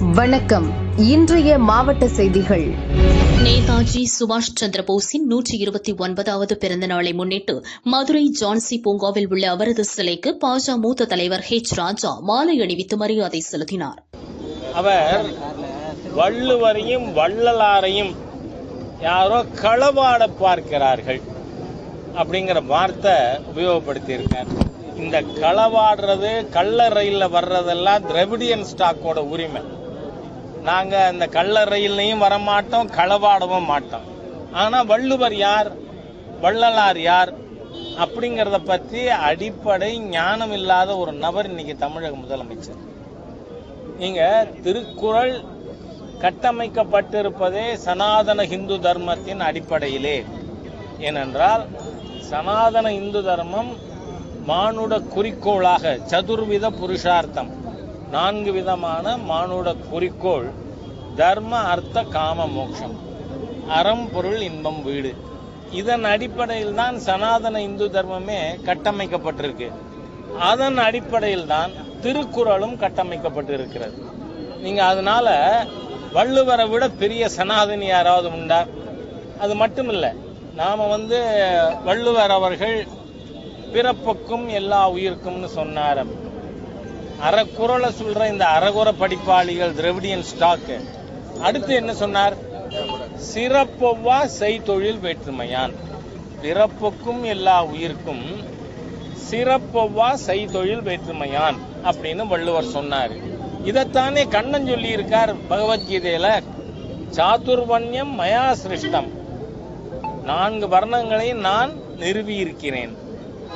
வணக்கம். இன்றைய மாவட்ட செய்திகள். நேதாஜி சுபாஷ் சந்திர போஸின் நூற்றி இருபத்தி ஒன்பதாவது பிறந்த நாளை முன்னிட்டு மதுரை ஜான்சி பூங்காவில் உள்ள அவரது சிலைக்கு பாஜ மூத்த தலைவர் ஹெச் ராஜா மாலை அணிவித்து மரியாதை செலுத்தினார். அவர் வள்ளுவரையும் வள்ளலாரையும் யாரோ களவாட பார்க்கிறார்கள் அப்படிங்கிற வார்த்தை உபயோகப்படுத்தியிருக்கார். இந்த களவாடுறது கள்ள ரயிலில் வர்றதெல்லாம் திரவிடியன் ஸ்டாக்கோட உரிமை. நாங்கள் அந்த கள்ள ரயில்லையும் வரமாட்டோம் களவாடவும் மாட்டோம். ஆனால் வள்ளுவர் யார்? வள்ளலார் யார்? அப்படிங்கிறத பற்றி அடிப்படை ஞானம் இல்லாத ஒரு நபர் இன்னைக்கு தமிழக முதலமைச்சர். நீங்கள் திருக்குறள் கட்டமைக்கப்பட்டிருப்பதே சனாதன இந்து தர்மத்தின் அடிப்படையிலே. ஏனென்றால் சனாதன இந்து தர்மம் மானுட குறிக்கோளாக சதுர்வித புருஷார்த்தம். நான்கு விதமான மானுட குறிக்கோள். தர்ம அர்த்த காம மோட்சம் அறம் பொருள் இன்பம் வீடு. இதன் அடிப்படையில் தான் சனாதன இந்து தர்மமே கட்டமைக்கப்பட்டிருக்கு. அதன் அடிப்படையில் தான் திருக்குறளும் கட்டமைக்கப்பட்டிருக்கிறது. நீங்க அதனால வள்ளுவரை விட பெரிய சனாதனி யாராவது உண்டா? அது மட்டும் இல்லை நாம வந்து வள்ளுவர் அவர்கள் பிறப்புக்கும் எல்லா உயிருக்கும்னு சொன்னார் அறக்குறளை சொல்ற இந்த அறகுற படிப்பாளிகள் திரவிடியன் ஸ்டாக் அடுத்து என்ன சொன்னார்? சிறப்பொவ்வா செய்தொழில் வேற்றுமையான். பிறப்புக்கும் எல்லா உயிர்க்கும் சிறப்பொவ்வா செய்தொழில் வேற்றுமையான் அப்படின்னு வள்ளுவர் சொன்னார். இதைத்தானே கண்ணன் சொல்லி இருக்கார் பகவத்கீதையில? சாதுர்வன்யம் மயா சிருஷ்டம். நான்கு வர்ணங்களை நான் நிறுவி இருக்கிறேன்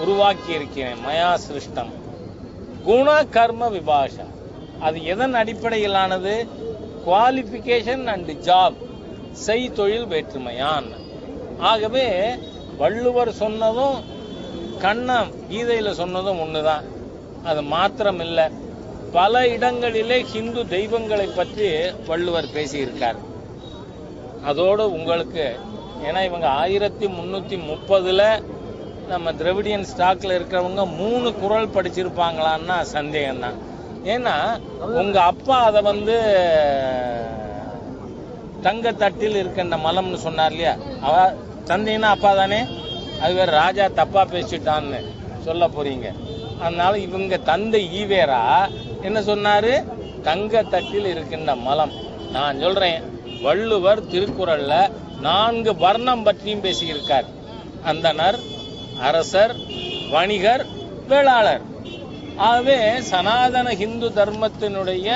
உருவாக்கி இருக்கிறேன் மயா சிருஷ்டம். குண கர்ம விபாஷா. அது எதன் அடிப்படையிலானது? குவாலிஃபிகேஷன் அண்ட் ஜாப் செய் தொழில் வேற்றுமையான். ஆகவே வள்ளுவர் சொன்னதும் கண்ணம் கீதையில் சொன்னதும் ஒன்று தான் அது மாத்திரம் இல்லை பல இடங்களிலே ஹிந்து தெய்வங்களை பற்றி வள்ளுவர் பேசியிருக்கார். அதோடு உங்களுக்கு ஏன்னா இவங்க ஆயிரத்தி முந்நூற்றி முப்பதில் நம்ம திரவிடியன் ஸ்டாக்ல இருக்கிறவங்க மூணு குரல் படிச்சிருப்பாங்களான்னா சந்தேகம் தான் ஏன்னா உங்க அப்பா அதை வந்து தங்க தட்டில் இருக்கின்ற மலம்னு சொன்னார் இல்லையா? அவ தந்தைன்னா அப்பா தானே? அது வேற ராஜா தப்பா பேசிட்டான்னு சொல்ல போறீங்க. அதனால இவங்க தந்தை ஈவேரா என்ன சொன்னாரு? தங்க தட்டில் இருக்கின்ற மலம். நான் சொல்றேன் வள்ளுவர் திருக்குறள்ல நான்கு வர்ணம் பற்றியும் பேசியிருக்கார். அந்தனர் அரசர் வணிகர் வேளாளர். ஆகவே சனாதன இந்து தர்மத்தினுடைய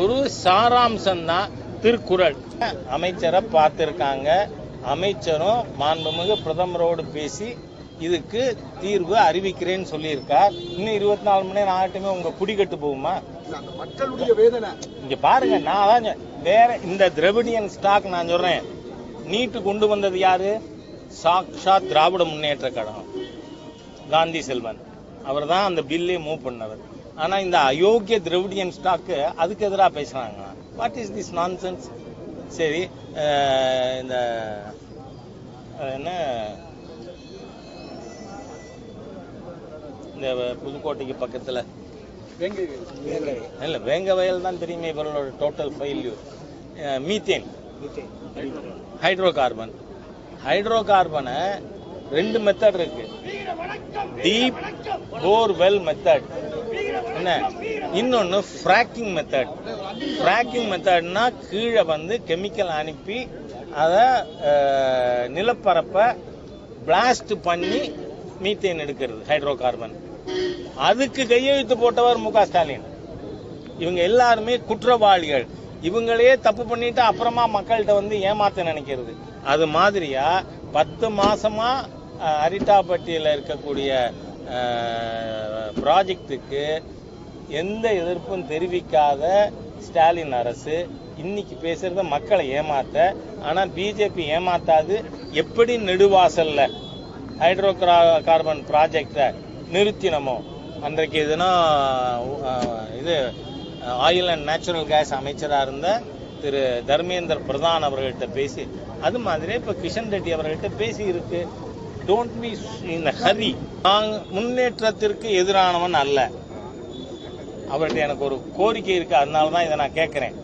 ஒரு சாராம்சம் தான் திருக்குறள். அமைச்சரை பார்த்திருக்காங்க. அமைச்சரும் மாண்புமிகு பிரதமரோடு பேசி இதுக்கு தீர்வு அறிவிக்கிறேன்னு சொல்லியிருக்கார். இன்னும் இருபத்தி நாலு மணி நேரம் ஆகட்டுமே உங்க குடிக்கட்டு போகுமா? மக்களுடைய வேதனை. இங்க பாருங்க நான் தான் வேற இந்த திரவிடியன் ஸ்டாக் நான் சொல்றேன். நீட்டு கொண்டு வந்தது யாரு? சாக்ஷாத் திராவிட முன்னேற்ற கழகம். காந்தி செல்வன். அவர் தான் அந்த பில்லே மூவ் பண்ணவர். ஆனா இந்த அயோக்கிய திரவிடியன் ஸ்டாக்கு அதுக்கு எதிராக பேசுறாங்க. வாட் இஸ் திஸ் நான்சென்ஸ் சரி இந்த என்ன? இந்த புதுக்கோட்டைக்கு பக்கத்துல. இல்ல வேங்க வயல் தான் தெரியுமே இவர்களோட total failure methane hydro carbon hydro கார்பனை ரெண்டு மெத்தட் இருக்கு. டீப் போர் வெல் மெத்தட் என்ன? இன்னொன்னு ஃப்ராக்கிங் மெத்தட் ஃப்ராக்கிங் மெத்தட்னா கீழே வந்து கெமிக்கல் அனுப்பி அதை நிலப்பரப்பை பிளாஸ்ட் பண்ணி மீத்தேன் எடுக்கிறது ஹைட்ரோ கார்பன் அதுக்கு கையெழுத்து போட்டவர் மு க ஸ்டாலின். இவங்க எல்லாருமே குற்றவாளிகள். இவங்களே தப்பு பண்ணிட்டு அப்புறமா மக்கள்கிட்ட வந்து ஏமாத்த நினைக்கிறது. அது மாதிரியா? பத்து மாசமா அரிட்டாப்பட்டியில் இருக்கக்கூடிய ப்ராஜெக்ட்டுக்கு எந்த எதிர்ப்பும் தெரிவிக்காத ஸ்டாலின் அரசு இன்னைக்கு பேசுறத மக்களை ஏமாத்த ஆனா பிஜேபி ஏமாத்தாது எப்படி நெடுவாசல்ல ஹைட்ரோ கார்பன் ப்ராஜெக்டை நிறுத்தினமோ? அன்றைக்கு எதுனா இது ஆயில் அண்ட் நேச்சுரல் கேஸ் அமைச்சராக இருந்த திரு தர்மேந்தர் பிரதான் அவர்கள்ட்ட பேசி அது மாதிரி இப்போ கிஷன் ரெட்டி அவர்கள்ட்ட பேசி இருக்கு. டோன்ட் பி இன் ஹரி நான் முன்னேற்றத்திற்கு எதிரானவன் அல்ல. அவர்கிட்ட எனக்கு ஒரு கோரிக்கை இருக்கு அதனால தான் இதை நான் கேட்குறேன்.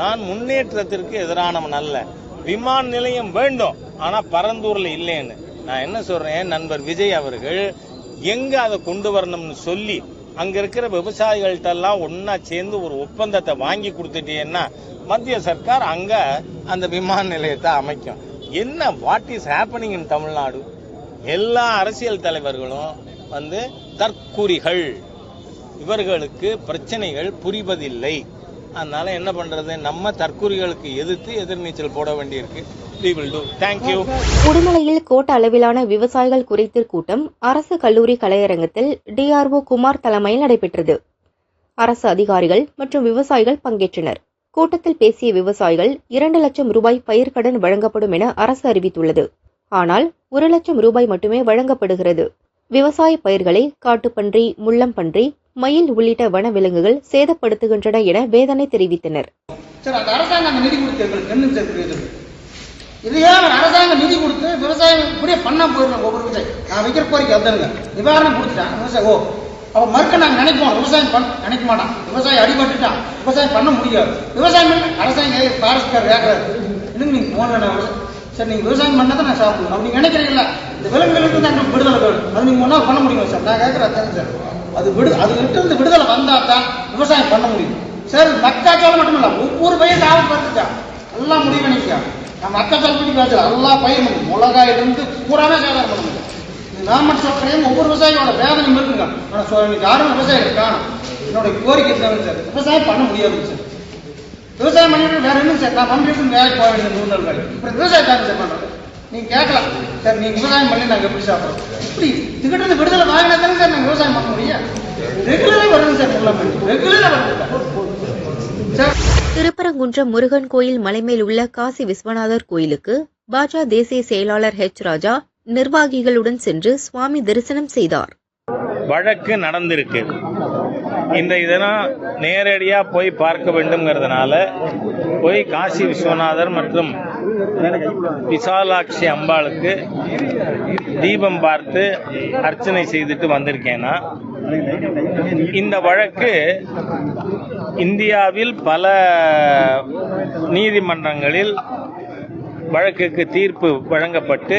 நான் முன்னேற்றத்திற்கு எதிரானவன் அல்ல. விமான நிலையம் வேண்டும் ஆனால் பரந்தூரில் இல்லைன்னு. நான் என்ன சொல்றேன் நண்பர் விஜய் அவர்கள் எங்க அதை கொண்டு வரணும்னு சொல்லி அங்க இருக்கிற விவசாயிகள்ட்ட எல்லாம் ஒன்னா சேர்ந்து ஒரு ஒப்பந்தத்தை வாங்கி கொடுத்துட்டீங்கன்னா மத்திய சர்க்கார் அங்க அந்த விமான நிலையத்தை அமைக்கும். என்ன what is happening in Tamil Nadu? எல்லா அரசியல் தலைவர்களும் வந்து தற்குறிகள். இவர்களுக்கு பிரச்சனைகள் புரிவதில்லை. அதனால என்ன பண்றது? நம்ம தற்குறிகளுக்கு எதிர்த்து எதிர்நீச்சல் போட வேண்டியிருக்கு. We will do. Thank you. உடுமலையில் கோட்ட அளவிலான விவசாயிகள் குறைதீர் கூட்டம் அரசு கல்லூரி கலையரங்கத்தில் டிஆர்ஓ குமார் தலைமையில் நடைபெற்றது. அரசு அதிகாரிகள் மற்றும் விவசாயிகள் பங்கேற்றனர். கூட்டத்தில் பேசிய விவசாயிகள் இரண்டு லட்சம் ரூபாய் பயிர்க்கடன் வழங்கப்படும் என அரசு அறிவித்துள்ளது. ஆனால் ஒரு லட்சம் ரூபாய் மட்டுமே வழங்கப்படுகிறது. விவசாய பயிர்களை காட்டுப்பன்றி முள்ளம்பன்றி மயில் உள்ளிட்ட வனவிலங்குகள் சேதப்படுத்துகின்றன என வேதனை தெரிவித்தனர். இதையே அவர் அரசாங்கம் நிதி கொடுத்து விவசாயம் இப்படியே பண்ணா போயிடணும் ஒவ்வொரு விவசாயி. நான் வைக்கிற கோரிக்கை அதுதானுங்க. நிவாரணம் கொடுத்துட்டான் விவசாயம் ஓ. அவன் மறுக்க நாங்கள் நினைப்போம் விவசாயம் பண்ண நினைக்க மாட்டான். விவசாயம் அடிபட்டுட்டான் விவசாயம் பண்ண முடியாது. விவசாயம் பண்ண அரசாங்கம் ஃபாரஸ்ட்கார் கேட்கறாரு இன்னும் நீங்கள் போன வேணாம் சரி நீங்கள் விவசாயம் பண்ணால் தான் நான் சாப்பிடணும் அப்படி நினைக்கிறீங்களா இந்த விலங்குகளுக்கு தான் விடுதலை வேணும். அது நீங்கள் ஒன்றா பண்ண முடியும் சார்? நான் கேட்குறேன் தானே சார். அது விடு அதுகிட்ட இருந்து விடுதலை வந்தால் தான் விவசாயம் பண்ண முடியும். சார் மக்காச்சோளம் மட்டும் இல்லை ஒவ்வொரு பையன் சாப்பிட்டு பார்த்துட்டா எல்லாம் முடிவு நினைக்கிறான் நம்ம அக்கா தரப்படி பேசல எல்லா பயிரும் இருக்கு. மிளகாயிலிருந்து பூராமே சேதாரம் பண்ண முடியும் இது நான் மட்டும் சொல்றேன் ஒவ்வொரு விவசாயியோட வேதனை இருக்குங்க. ஆனால் சொ- இன்னைக்கு யாரும் விவசாயிகள் காணும். என்னோட கோரிக்கை தான் சார் விவசாயம் பண்ண முடியாது சார். விவசாயம் பண்ணிட்டு வேற என்ன சார்? நான் பண்ணிட்டு வேலைக்கு போக வேண்டிய நூறு இருக்கு. விவசாயம் தாங்க சார் பண்ணுறது நீங்க கேட்கலாம். சார் நீங்க விவசாயம் பண்ணி நாங்க எப்படி சாப்பிட்றோம்? இப்படி இதுகிட்ட இருந்து விடுதலை வாங்கினா தானே சார் நாங்க விவசாயம் பண்ண முடியும். ரெகுலராக வருது சார் ரெகுலராக வருது சார் திருப்பரங்குன்றம் முருகன் கோயில் மலைமேல் உள்ள காசி விஸ்வநாதர் கோயிலுக்கு பாஜக தேசிய செயலாளர் ஹெச் ராஜா நிர்வாகிகளுடன் சென்று சுவாமி தரிசனம் செய்தார். வழக்கு நடந்திருக்கு. இந்த இதெல்லாம் நேரடியா போய் பார்க்க வேண்டும்ங்கிறதுனால போய் காசி விஸ்வநாதர் மற்றும் விசாலாட்சி அம்பாளுக்கு தீபம் பார்த்து அர்ச்சனை செய்துட்டு வந்திருக்கேன்னா இந்த வழக்கு இந்தியாவில் பல நீதிமன்றங்களில் வழக்குக்கு தீர்ப்பு வழங்கப்பட்டு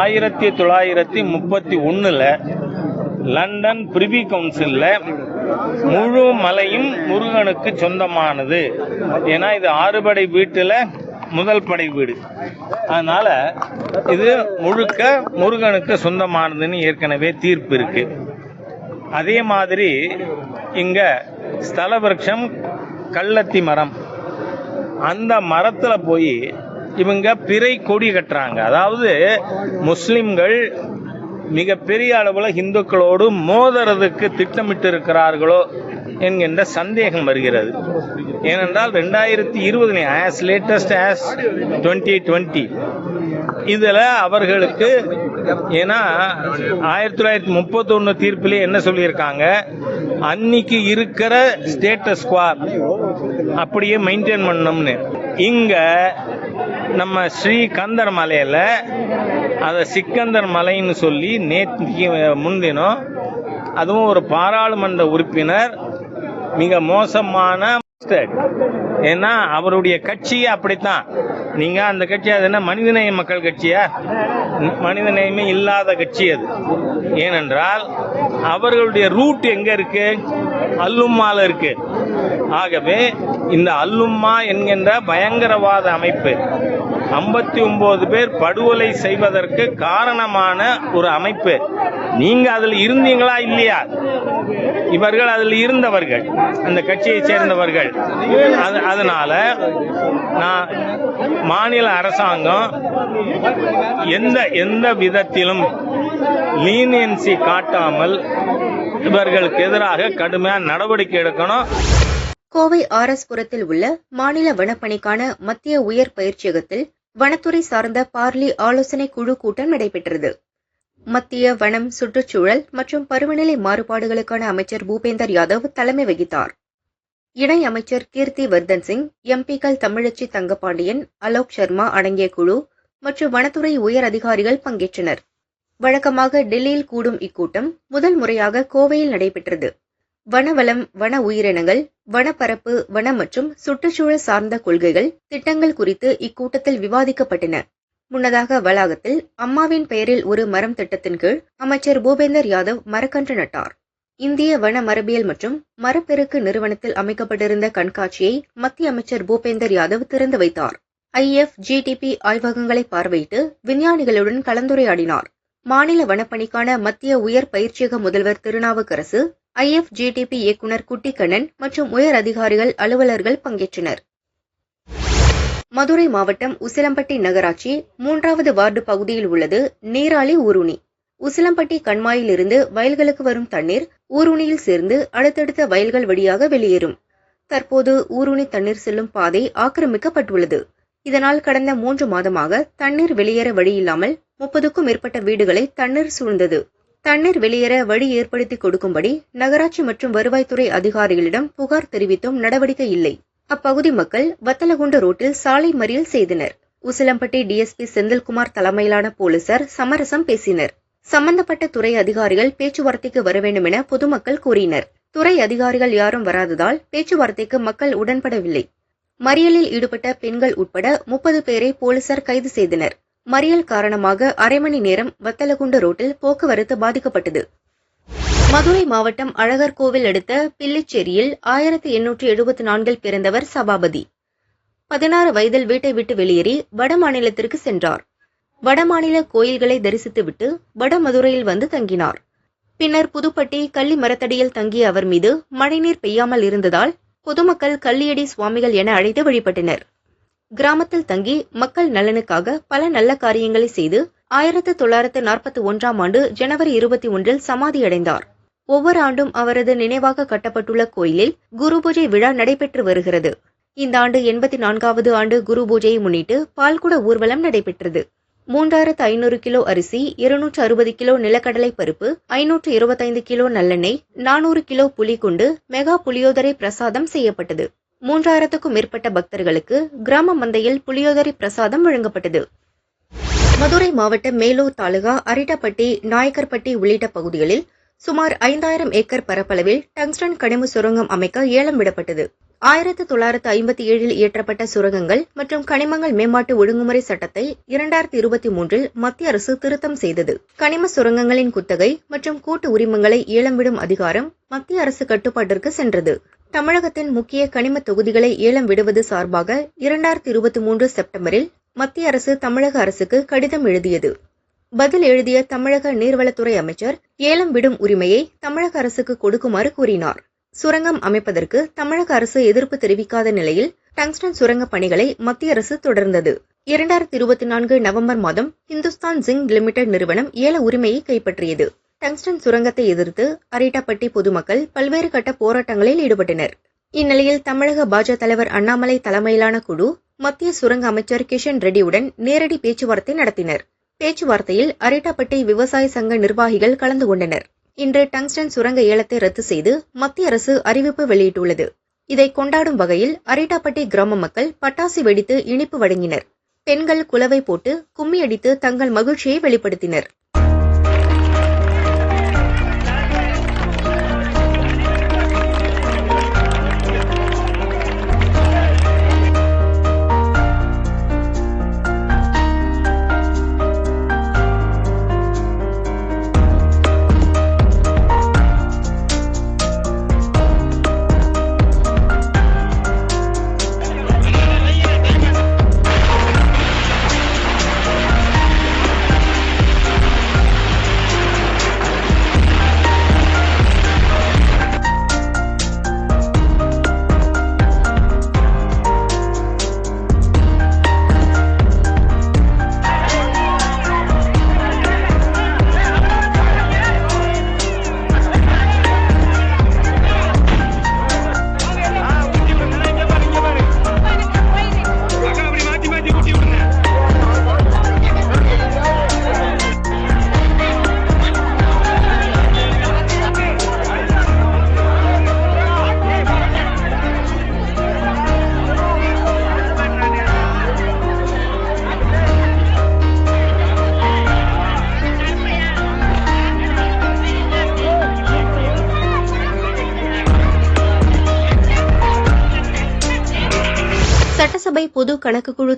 ஆயிரத்தி தொள்ளாயிரத்தி முப்பத்தி ஒன்றில் லண்டன் பிரிவி கவுன்சிலில் முழு மலையும் முருகனுக்கு சொந்தமானது. ஏன்னா இது ஆறுபடை வீட்டில் முதல் படை வீடு. அதனால் இது முழுக்க முருகனுக்கு சொந்தமானதுன்னு ஏற்கனவே தீர்ப்பு இருக்குது அதே மாதிரி இங்கே ஸ்தல கள்ளத்தி மரம். அந்த மரத்துல போய் இவங்க பிறை கொடி கட்டுறாங்க. அதாவது முஸ்லிம்கள் மிக பெரிய அளவில் இந்துக்களோடு மோதுறதுக்கு திட்டமிட்டு இருக்கிறார்களோ என்கின்ற சந்தேகம் வருகிறது. ஏனென்றால் ரெண்டாயிரத்தி இருபதுல as latest as twenty twenty இதில் அவர்களுக்கு ஏன்னா ஆயிரத்தி தொள்ளாயிரத்தி முப்பத்தொன்று தீர்ப்பிலே என்ன சொல்லியிருக்காங்க? அன்னைக்கு இருக்கிற ஸ்டேட்டஸ் குவா அப்படியே மெயின்டைன் பண்ணணும்னு. இங்கே நம்ம ஸ்ரீகந்தர் மலையில் அதை சிக்கந்தர் மலைன்னு சொல்லி நேற்று முன்தினம் அதுவும் ஒரு பாராளுமன்ற உறுப்பினர் மிக மோசமான ஏன்னா அவருடைய கட்சியே அப்படித்தான். நீங்க அந்த கட்சி அது என்ன மனிதநேய மக்கள் கட்சியா? மனிதநேயமே இல்லாத கட்சி அது. ஏனென்றால் அவர்களுடைய ரூட் எங்க இருக்கு? அல்லும்மால இருக்கு. ஆகவே இந்த அல்லும்மா என்கின்ற பயங்கரவாத அமைப்பு ஐம்பத்தி ஒன்பது பேர் படுகொலை செய்வதற்கு காரணமான ஒரு அமைப்பு. நீங்க அதில் இருந்தீங்களா இல்லையா? இவர்கள் அதில் இருந்தவர்கள் அந்த கட்சியை சேர்ந்தவர்கள். அதனால நான் மாநில அரசாங்கம் எந்த எந்த விதத்திலும் லீனியன்சி காட்டாமல் இவர்களுக்கு எதிராக கடுமையான நடவடிக்கை எடுக்கணும். கோவை ஆர்எஸ்புரத்தில் உள்ள மாநில வனப்பணிக்கான மத்திய உயர் பயிற்சியகத்தில் வனத்துறை சார்ந்த பார்லி ஆலோசனை குழு கூட்டம் நடைபெற்றது. மத்திய வனம் சுற்றுச்சூழல் மற்றும் பருவநிலை மாறுபாடுகளுக்கான அமைச்சர் பூபேந்தர் யாதவ் தலைமை வகித்தார். இணை அமைச்சர் கீர்த்தி வர்தன் சிங் எம்பிக்கள் தமிழச்சி தங்கபாண்டியன் அலோக் சர்மா அடங்கிய குழு மற்றும் வனத்துறை உயர் அதிகாரிகள் பங்கேற்றனர். வழக்கமாக டெல்லியில் கூடும் இக்கூட்டம் முதல் முறையாக கோவையில் நடைபெற்றது. வனவளம் வன உயிரினங்கள் வனப்பரப்பு வன மற்றும் சுற்றுச்சூழல் சார்ந்த கொள்கைகள் திட்டங்கள் குறித்து இக்கூட்டத்தில் விவாதிக்கப்பட்டன. முன்னதாக வளாகத்தில் அம்மாவின் பெயரில் ஒரு மரம் திட்டத்தின் கீழ் அமைச்சர் பூபேந்தர் யாதவ் மரக்கன்று நட்டார். இந்திய வன மரபியல் மற்றும் மரப்பெருக்கு நிறுவனத்தில் அமைக்கப்பட்டிருந்த கண்காட்சியை மத்திய அமைச்சர் பூபேந்தர் யாதவ் திறந்து வைத்தார். ஐஎஃப் ஜிடிபி ஆய்வகங்களை பார்வையிட்டு விஞ்ஞானிகளுடன் கலந்துரையாடினார். மாநில வனப்பணிக்கான மத்திய உயர் பயிற்சியக முதல்வர் திருநாவுக்கரசு ஐஎஃப் ஜிடிபி இயக்குநர் குட்டிக்கண்ணன் மற்றும் உயர் அதிகாரிகள் அலுவலர்கள் பங்கேற்றனர். மதுரை மாவட்டம் உசிலம்பட்டி நகராட்சி மூன்றாவது வார்டு பகுதியில் உள்ளது நீராளி ஊருணி. உசிலம்பட்டி கண்மாயிலிருந்து வயல்களுக்கு வரும் தண்ணீர் ஊருணியில் சேர்ந்து அடுத்தடுத்த வயல்கள் வழியாக வெளியேறும். தற்போது ஊருணி தண்ணீர் செல்லும் பாதை ஆக்கிரமிக்கப்பட்டுள்ளது. இதனால் கடந்த மூன்று மாதமாக தண்ணீர் வெளியேற வழியில்லாமல் முப்பதுக்கும் மேற்பட்ட வீடுகளை தண்ணீர் சூழ்ந்தது. தண்ணீர் வெளியேற வழி ஏற்படுத்தி கொடுக்கும்படி நகராட்சி மற்றும் வருவாய்த்துறை அதிகாரிகளிடம் புகார் தெரிவித்தும் நடவடிக்கை இல்லை. அப்பகுதி மக்கள் வத்தலகுண்டு ரோட்டில் சாலை மறியல் செய்தனர். உசிலம்பட்டி டிஎஸ்பி செந்தில்குமார் தலைமையிலான போலீசார் சமரசம் பேசினர். சம்பந்தப்பட்ட துறை அதிகாரிகள் பேச்சுவார்த்தைக்கு வர வேண்டும் என பொதுமக்கள் கூறினர். துறை அதிகாரிகள் யாரும் வராததால் பேச்சுவார்த்தைக்கு மக்கள் உடன்படவில்லை. மறியலில் ஈடுபட்ட பெண்கள் உட்பட முப்பது பேரை போலீசார் கைது செய்தனர். மறியல் காரணமாக அரை மணி நேரம் வத்தலகுண்டு ரோட்டில் போக்குவரத்து பாதிக்கப்பட்டது. மதுரை மாவட்டம் அழகர் கோவில் அடுத்த பில்லிச்சேரியில் ஆயிரத்தி எண்ணூற்றி எழுபத்தி நான்கில் பிறந்தவர் சபாபதி. பதினாறு வயதில் வீட்டை விட்டு வெளியேறி வட மாநிலத்திற்கு சென்றார். வடமாநில கோயில்களை தரிசித்துவிட்டு வடமதுரையில் வந்து தங்கினார். பின்னர் புதுப்பட்டி கள்ளி மரத்தடியில் தங்கிய அவர் மீது மழைநீர் பெய்யாமல் இருந்ததால் பொதுமக்கள் கள்ளியடி சுவாமிகள் என அழைத்து வழிபட்டனர். கிராமத்தில் தங்கி மக்கள் நலனுக்காக பல நல்ல காரியங்களை செய்து ஆயிரத்து தொள்ளாயிரத்து நாற்பத்தி ஒன்றாம் ஆண்டு ஜனவரி இருபத்தி ஒன்றில் சமாதியடைந்தார். ஒவ்வொரு ஆண்டும் அவரது நினைவாக கட்டப்பட்டுள்ள கோயிலில் குரு பூஜை விழா நடைபெற்று வருகிறது. இந்த ஆண்டு எண்பத்தி நான்காவது ஆண்டு குரு பூஜையை முன்னிட்டு பால்குட ஊர்வலம் நடைபெற்றது. மூன்றாயிரத்து ஐநூறு கிலோ அரிசி இருநூற்று அறுபது கிலோ நிலக்கடலை பருப்பு ஐநூற்று இருபத்தைந்து கிலோ நல்லெண்ணெய் நானூறு கிலோ புளி கொண்டு மெகா புளியோதரை பிரசாதம் செய்யப்பட்டது. மூன்றாயிரத்துக்கும் மேற்பட்ட பக்தர்களுக்கு கிராம மந்தையில் புளியோதரை பிரசாதம் வழங்கப்பட்டது. மதுரை மாவட்டம் மேலூர் தாலுகா அரிட்டப்பட்டி நாயக்கர்பட்டி உள்ளிட்ட பகுதிகளில் சுமார் ஐந்தாயிரம் ஏக்கர் பரப்பளவில் டங்ஸ்டன் கனிம சுரங்கம் அமைக்க ஏலம் விடப்பட்டது. ஆயிரத்து தொள்ளாயிரத்து ஐம்பத்தி ஏழில் இயற்றப்பட்ட சுரங்கங்கள் மற்றும் கனிமங்கள் மேம்பாட்டு ஒழுங்குமுறை சட்டத்தை இரண்டாயிரத்தி இருபத்தி மூன்றில் மத்திய அரசு திருத்தம் செய்தது. கனிம சுரங்கங்களின் குத்தகை மற்றும் கூட்டு உரிமங்களை ஏலம் விடும் அதிகாரம் மத்திய அரசு கட்டுப்பாட்டிற்கு சென்றது. தமிழகத்தின் முக்கிய கனிம தொகுதிகளை ஏலம் விடுவது சார்பாக இரண்டாயிரத்தி இருபத்தி மூன்று செப்டம்பரில் மத்திய அரசு தமிழக அரசுக்கு கடிதம் எழுதியது. பதில் எழுதிய தமிழக நீர்வளத்துறை அமைச்சர் ஏலம் விடும் உரிமையை தமிழக அரசுக்கு கொடுக்குமாறு கூறினார். சுரங்கம் அமைப்பதற்கு தமிழக அரசு எதிர்ப்பு தெரிவிக்காத நிலையில் டங்ஸ்டன் சுரங்க பணிகளை மத்திய அரசு தொடர்ந்தது. இரண்டாயிரத்தி இருபத்தி நான்கு நவம்பர் மாதம் இந்துஸ்தான் ஜிங்க் லிமிடெட் நிறுவனம் ஏல உரிமையை கைப்பற்றியது. டங்ஸ்டன் சுரங்கத்தை எதிர்த்து அரிட்டாப்பட்டி பொதுமக்கள் பல்வேறு கட்ட போராட்டங்களில் ஈடுபட்டனர். இந்நிலையில் தமிழக பாஜக தலைவர் அண்ணாமலை தலைமையிலான குழு மத்திய சுரங்க அமைச்சர் கிஷன் ரெட்டியுடன் நேரடி பேச்சுவார்த்தை நடத்தினர். பேச்சுவார்த்தையில் அரிட்டாப்பட்டி விவசாய சங்க நிர்வாகிகள் கலந்து கொண்டனர். இன்று டங்ஸ்டன் சுரங்க ஏலத்தை ரத்து செய்து மத்திய அரசு அறிவிப்பு வெளியிட்டுள்ளது. இதை கொண்டாடும் வகையில் அரிட்டாப்பட்டி கிராம மக்கள் பட்டாசு வெடித்து இனிப்பு வழங்கினர். பெண்கள் குலவை போட்டு கும்மி அடித்து தங்கள் மகிழ்ச்சியை வெளிப்படுத்தினர்.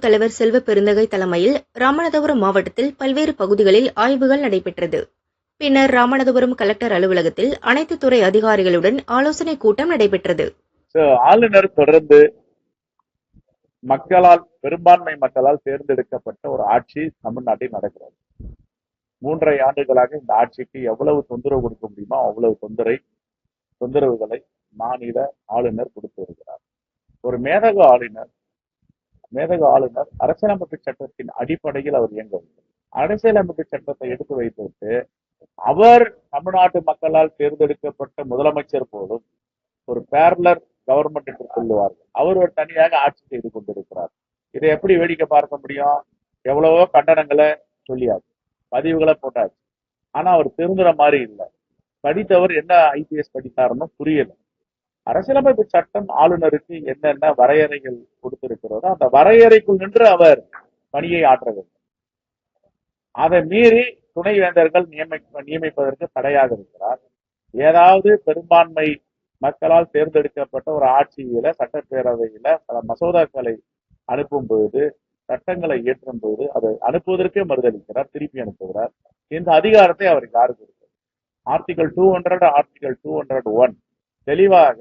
தலைவர் செல்வ பெருந்தகை தலைமையில் ராமநாதபுரம் மாவட்டத்தில் பல்வேறு பகுதிகளில் ஆய்வுகள் நடைபெற்றது. பின்னர் ராமநாதபுரம் கலெக்டர் அலுவலகத்தில் அனைத்து துறை அதிகாரிகளுடன் ஆலோசனை கூட்டம் நடைபெற்றது. ஆளுநர் தொடர்ந்து மக்களால் பெரும்பான்மை மக்களால் தேர்ந்தெடுக்கப்பட்ட ஒரு ஆட்சி தமிழ்நாட்டில் நடக்கிறது. மூன்றரை ஆண்டுகளாக இந்த ஆட்சிக்கு எவ்வளவு தொந்தரவு கொடுக்க முடியுமோ அவ்வளவு தொந்தரை தொந்தரவுகளை மாநில ஆளுநர் கொடுத்து வருகிறார். ஒரு மேதக ஆளுநர் மேதக ஆளுநர் அரசியலமைப்பு சட்டத்தின் அடிப்படையில் அவர் இயங்க வேண்டும் அரசியலமைப்பு சட்டத்தை எடுத்து வைத்துவிட்டு அவர் தமிழ்நாட்டு மக்களால் தேர்ந்தெடுக்கப்பட்ட முதலமைச்சர் போலும் ஒரு பேரலர் கவர்மெண்ட் என்று சொல்லுவார்கள். அவர் ஒரு தனியாக ஆட்சி செய்து கொண்டிருக்கிறார். இதை எப்படி வேடிக்கை பார்க்க முடியும்? எவ்வளவோ கண்டனங்களை சொல்லியாச்சு. பதிவுகளை போட்டாச்சு. ஆனா அவர் திருந்துற மாதிரி இல்லை. படித்தவர் என்ன ஐபிஎஸ் படித்தாருன்னு புரியல. அரசியலமைப்பு சட்டம் ஆளுநருக்கு என்னென்ன வரையறைகள் கொடுத்திருக்கிறதோ அந்த வரையறைக்குள் நின்று அவர் பணியை ஆற்ற வேண்டும். அதை மீறி துணைவேந்தர்கள் நியமி நியமிப்பதற்கு தடையாக இருக்கிறார். ஏதாவது பெரும்பான்மை மக்களால் தேர்ந்தெடுக்கப்பட்ட ஒரு ஆட்சியில சட்டப்பேரவையில பல மசோதாக்களை அனுப்பும் பொழுது சட்டங்களை இயற்றும் போது அதை அனுப்புவதற்கே மறுதளிக்கிறார் திருப்பி அனுப்புகிறார். இந்த அதிகாரத்தை அவருக்கு யாருக்கு இருக்கிறது article two hundred article two hundred one தெளிவாக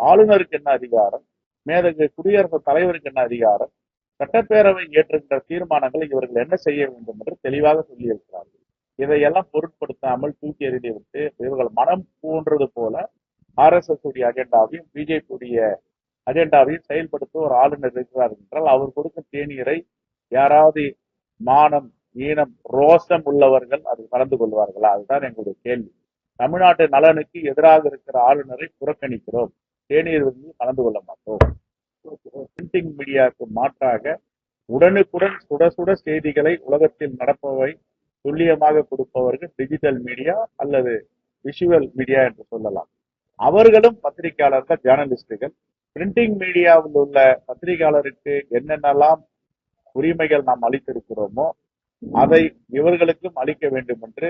ஆளுநருக்கு என்ன அதிகாரம்? மேதகு குடியரசுத் தலைவருக்கு என்ன அதிகாரம்? சட்டப்பேரவை ஏற்றுகின்ற தீர்மானங்களை இவர்கள் என்ன செய்ய வேண்டும் என்று தெளிவாக சொல்லியிருக்கிறார்கள். இதையெல்லாம் பொருட்படுத்தாமல் தூக்கி எறிந்து விட்டு இவர்கள் மனம் பூன்றது போல ஆர்எஸ்எஸ் உடைய அஜெண்டாவையும் பிஜேபி உடைய அஜெண்டாவையும் செயல்படுத்த ஒரு ஆளுநர் இருக்கிறார் என்றால் அவர் கொடுக்கும் தேநீரை யாராவது மானம் ஈனம் ரோஷம் உள்ளவர்கள் அதில் கலந்து கொள்வார்களா? அதுதான் எங்களுடைய கேள்வி. தமிழ்நாட்டு நலனுக்கு எதிராக இருக்கிற ஆளுநரை புறக்கணிக்கிறோம். தேநீர் விருந்தில் கலந்து கொள்ள மாட்டோம். பிரிண்டிங் மீடியாவுக்கு மாற்றாக உடனுக்குடன் சுட சுட செய்திகளை உலகத்தில் நடப்பவை துல்லியமாக கொடுப்பவர்கள் டிஜிட்டல் மீடியா அல்லது விஷுவல் மீடியா என்று சொல்லலாம். அவர்களும் பத்திரிகையாளர்கள் ஜேர்னலிஸ்டுகள் பிரிண்டிங் மீடியாவில் உள்ள பத்திரிகையாளருக்கு என்னென்னலாம் உரிமைகள் நாம் அளித்திருக்கிறோமோ அதை இவர்களுக்கும் அளிக்க வேண்டும் என்று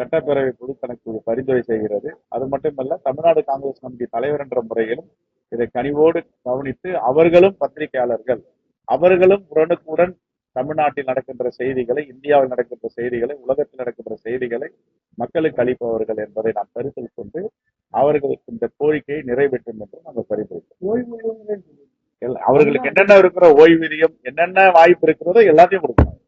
சட்டப்பேரவை பொதுக்கணக்கு பரிந்துரை செய்கிறது. அது மட்டுமல்ல தமிழ்நாடு காங்கிரஸ் கமிட்டி தலைவர் என்ற முறையிலும் இதை கனிவோடு கவனித்து அவர்களும் பத்திரிகையாளர்கள் அவர்களும் உடனுக்குடன் தமிழ்நாட்டில் நடக்கின்ற செய்திகளை இந்தியாவில் நடக்கின்ற செய்திகளை உலகத்தில் நடக்கின்ற செய்திகளை மக்களுக்கு அளிப்பவர்கள் என்பதை நாம் கருத்தில் கொண்டு அவர்களுக்கு இந்த கோரிக்கையை நிறைவேற்றும் என்று நாங்கள் பரிந்துரைக்கிறோம். அவர்களுக்கு என்னென்ன இருக்கிற ஓய்வூதியம் என்னென்ன வாய்ப்பு இருக்கிறதோ எல்லாத்தையும் கொடுக்கணும்